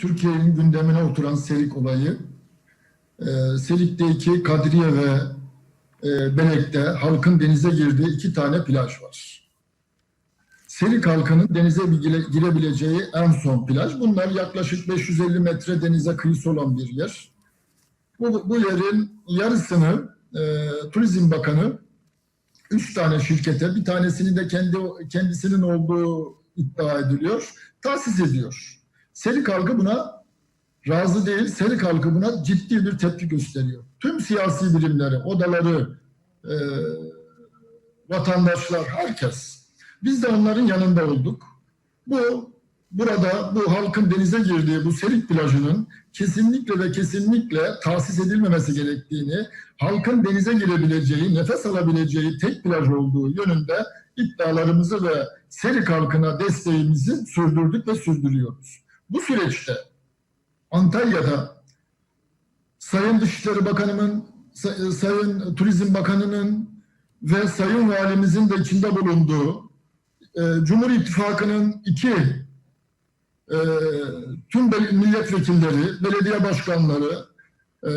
Türkiye'nin gündemine oturan Serik olayı. Ee, Serik'teki Kadriye ve e, Belek'te halkın denize girdiği iki tane plaj var. Serik halkının denize gire- girebileceği en son plaj. Bunlar yaklaşık 550 metre denize kıyısı olan bir yer. Bu, bu yerin yarısını e, Turizm Bakanı üç tane şirkete, bir tanesini de kendi kendisinin olduğu iddia ediliyor, tahsis ediyor. Serik halkı buna razı değil, Serik halkı buna ciddi bir tepki gösteriyor. Tüm siyasi birimleri, odaları, e, vatandaşlar, herkes. Biz de onların yanında olduk. Bu burada bu halkın denize girdiği bu Serik plajının kesinlikle ve kesinlikle tahsis edilmemesi gerektiğini, halkın denize girebileceği, nefes alabileceği tek plaj olduğu yönünde iddialarımızı ve Serik halkına desteğimizi sürdürdük ve sürdürüyoruz. Bu süreçte Antalya'da Sayın Dışişleri Bakanımın, Say- Sayın Turizm Bakanı'nın ve Sayın Valimizin de içinde bulunduğu e, Cumhur İttifakı'nın iki e, tüm milletvekilleri, belediye başkanları, e,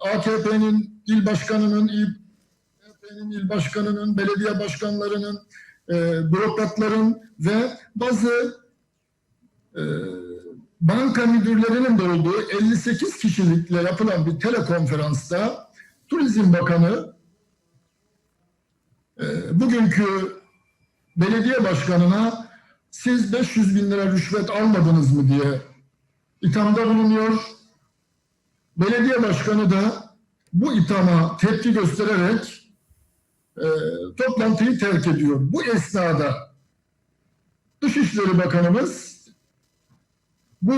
AKP'nin il başkanının, AKP'nin il başkanının, belediye başkanlarının, e, bürokratların ve bazı banka müdürlerinin de olduğu 58 kişilikle yapılan bir telekonferansta Turizm Bakanı e, bugünkü belediye başkanına siz 500 bin lira rüşvet almadınız mı diye ithamda bulunuyor. Belediye başkanı da bu ithama tepki göstererek e, toplantıyı terk ediyor. Bu esnada Dışişleri Bakanımız bu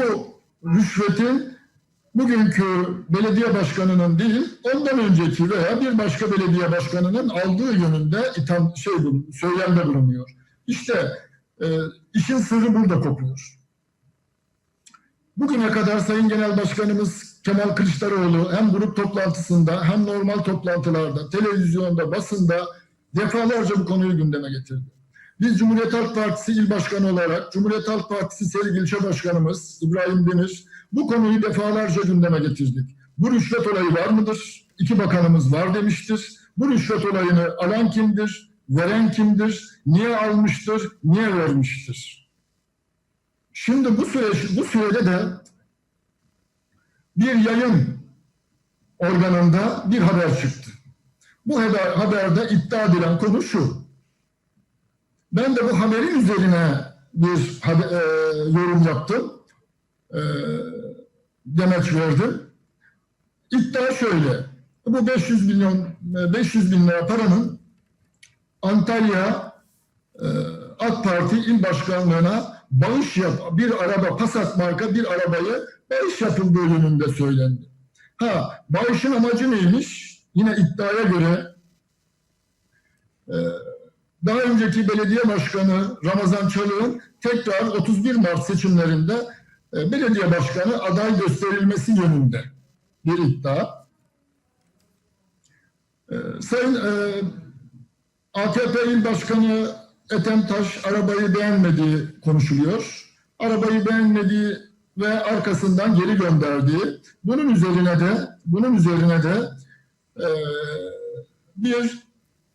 rüşvetin bugünkü belediye başkanının değil, ondan önceki veya bir başka belediye başkanının aldığı yönünde itham şey söylemde bulunuyor. İşte e, işin sırrı burada kopuyor. Bugüne kadar Sayın Genel Başkanımız Kemal Kılıçdaroğlu hem grup toplantısında hem normal toplantılarda, televizyonda, basında defalarca bu konuyu gündeme getirdi. Biz Cumhuriyet Halk Partisi İl Başkanı olarak Cumhuriyet Halk Partisi Serik İlçe Başkanımız İbrahim Demir bu konuyu defalarca gündeme getirdik. Bu rüşvet olayı var mıdır? İki bakanımız var demiştir. Bu rüşvet olayını alan kimdir? Veren kimdir? Niye almıştır? Niye vermiştir? Şimdi bu süreç, bu sürede de bir yayın organında bir haber çıktı. Bu haber, haberde iddia edilen konu şu. Ben de bu haberin üzerine bir haber- e, yorum yaptım. E, demeç verdim. İddia şöyle. Bu 500 milyon e, 500 bin lira paranın Antalya e, AK Parti il başkanlığına bağış yap bir araba Passat marka bir arabayı bağış yapıldığı yönünde söylendi. Ha bağışın amacı neymiş? Yine iddiaya göre e, daha önceki belediye başkanı Ramazan Çalık'ın tekrar 31 Mart seçimlerinde e, belediye başkanı aday gösterilmesi yönünde bir iddia. E, Sayın e, AKP il başkanı Ethem Taş arabayı beğenmediği konuşuluyor. Arabayı beğenmediği ve arkasından geri gönderdiği. Bunun üzerine de bunun üzerine de e, bir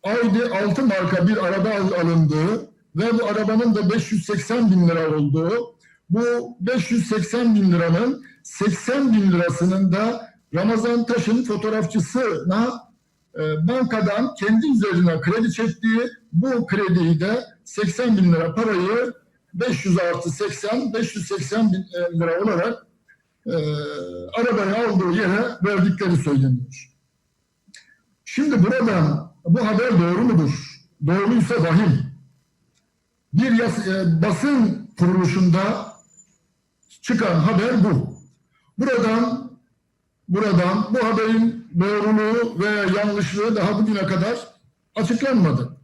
Audi 6 marka bir araba al- alındığı ve bu arabanın da 580 bin lira olduğu, bu 580 bin liranın 80 bin lirasının da Ramazan Taş'ın fotoğrafçısına e, bankadan kendi üzerine kredi çektiği, bu krediyi de 80 bin lira parayı 500 artı 80, 580 bin e, lira olarak e, arabayı aldığı yere verdikleri söyleniyor. Şimdi buradan bu haber doğru mudur? Doğruysa vahim. Bir yas- e, basın kuruluşunda çıkan haber bu. Buradan buradan bu haberin doğruluğu ve yanlışlığı daha bugüne kadar açıklanmadı.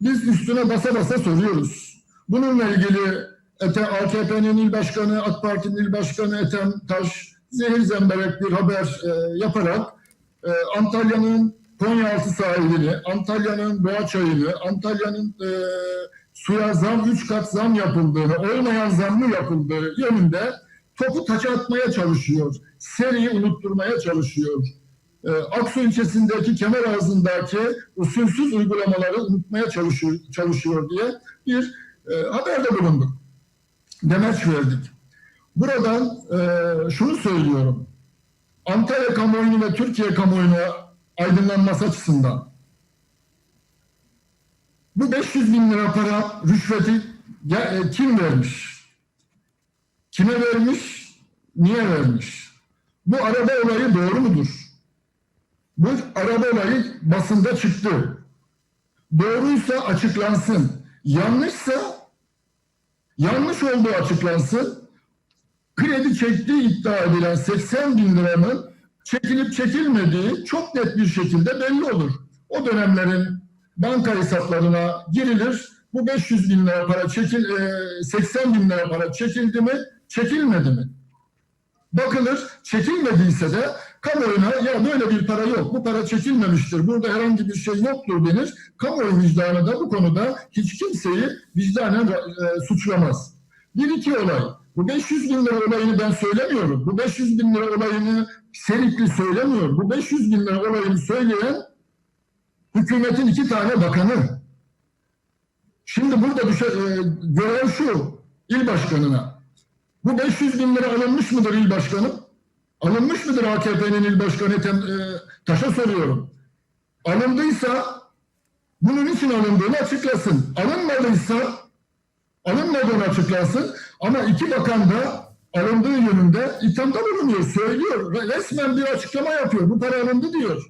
Biz üstüne basa basa soruyoruz. Bununla ilgili AKP'nin il başkanı, AK Parti'nin il başkanı Ethem Taş zehir zemberek bir haber e, yaparak e, Antalya'nın Konyaaltı sahilini, Antalya'nın Boğaçayı'nı, Antalya'nın e, suya zam, üç kat zam yapıldığını, olmayan zam mı yapıldığı yönünde topu taça atmaya çalışıyor. Seriyi unutturmaya çalışıyor. Ee, Aksu ilçesindeki kemer ağzındaki usulsüz uygulamaları unutmaya çalışıyor, çalışıyor diye bir e, haberde bulunduk. Demeç verdik. Buradan e, şunu söylüyorum. Antalya kamuoyunu ve Türkiye kamuoyunu aydınlanması açısından bu 500 bin lira para rüşveti e, kim vermiş? Kime vermiş? Niye vermiş? Bu araba olayı doğru mudur? Bu araba olayı basında çıktı. Doğruysa açıklansın. Yanlışsa yanlış olduğu açıklansın. Kredi çektiği iddia edilen 80 bin liranın çekilip çekilmediği çok net bir şekilde belli olur. O dönemlerin banka hesaplarına girilir. Bu 500 bin lira para çekil, e, 80 bin lira para çekildi mi, çekilmedi mi? Bakılır, çekilmediyse de kamuoyuna ya böyle bir para yok, bu para çekilmemiştir, burada herhangi bir şey yoktur denir. Kamuoyu vicdanı da bu konuda hiç kimseyi vicdanen e, suçlamaz. Bir iki olay. Bu 500 bin lira olayını ben söylemiyorum. Bu 500 bin lira olayını Serikli söylemiyor. Bu 500 bin lira olayını söyleyen hükümetin iki tane bakanı. Şimdi burada düşe, e, görev şu il başkanına. Bu 500 bin lira alınmış mıdır il başkanı? Alınmış mıdır AKP'nin il başkanı e, Taş'a soruyorum. Alındıysa bunun için alındığını açıklasın. Alınmadıysa alınmadığını açıklansın. Ama iki bakan da alındığı yönünde ithamda bulunuyor, söylüyor. Resmen bir açıklama yapıyor. Bu para alındı diyor.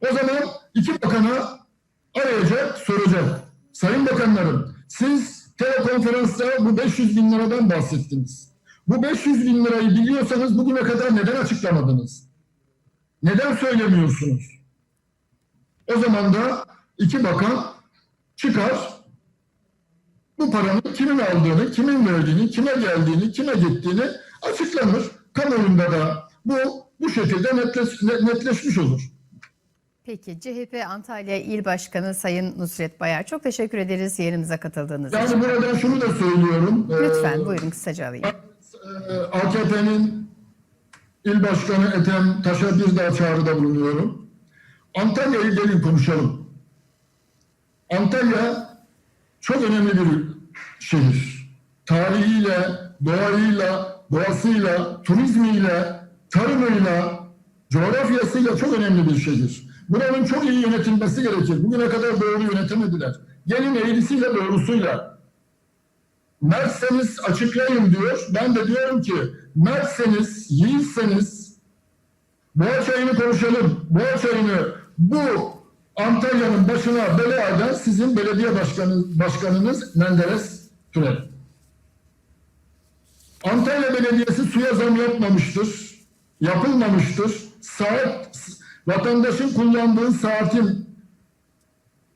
O zaman iki bakana arayacak, soracak. Sayın bakanlarım, siz telekonferansta bu 500 bin liradan bahsettiniz. Bu 500 bin lirayı biliyorsanız bugüne kadar neden açıklamadınız? Neden söylemiyorsunuz? O zaman da iki bakan çıkar, bu paranın kimin aldığını, kimin verdiğini, kime geldiğini, kime gittiğini açıklanır. Kamuoyunda da bu bu şekilde netleş, netleşmiş olur. Peki CHP Antalya İl Başkanı Sayın Nusret Bayar çok teşekkür ederiz yayınımıza katıldığınız için. Yani buradan şunu da söylüyorum. Lütfen Ee, buyurun kısaca alayım. Ee, AKP'nin il başkanı Ethem Taş'a bir daha çağrıda bulunuyorum. Antalya'yı gelin konuşalım. Antalya çok önemli bir şehir. Tarihiyle, doğayla, doğasıyla, turizmiyle, tarımıyla, coğrafyasıyla çok önemli bir şehir. Buranın çok iyi yönetilmesi gerekir. Bugüne kadar doğru yönetemediler. Gelin eğrisiyle doğrusuyla. Mertseniz açıklayın diyor. Ben de diyorum ki Mertseniz, yiğitseniz Boğaçayı'nı konuşalım. Boğaçayı'nı bu Antalya'nın başına bela eden sizin belediye başkanı, başkanınız Menderes Türel. Antalya Belediyesi suya zam yapmamıştır. Yapılmamıştır. Saat, vatandaşın kullandığı saatin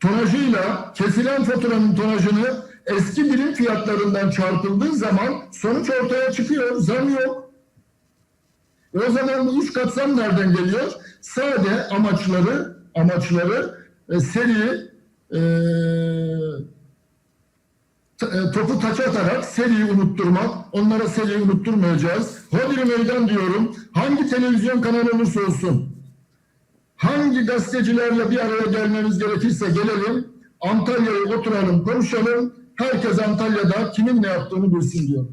tonajıyla kesilen faturanın tonajını eski birim fiyatlarından çarpıldığı zaman sonuç ortaya çıkıyor. Zam yok. E o zaman bu üç kat zam nereden geliyor? Sade amaçları amaçları e, seri e, topu taç atarak seriyi unutturmak. Onlara seriyi unutturmayacağız. Hodri meydan diyorum. Hangi televizyon kanalı olursa olsun hangi gazetecilerle bir araya gelmemiz gerekirse gelelim. Antalya'ya oturalım, konuşalım. Herkes Antalya'da kimin ne yaptığını bilsin diyor.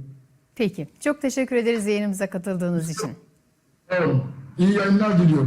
Peki çok teşekkür ederiz yayınımıza katıldığınız için. Olun. İyi yayınlar diliyorum.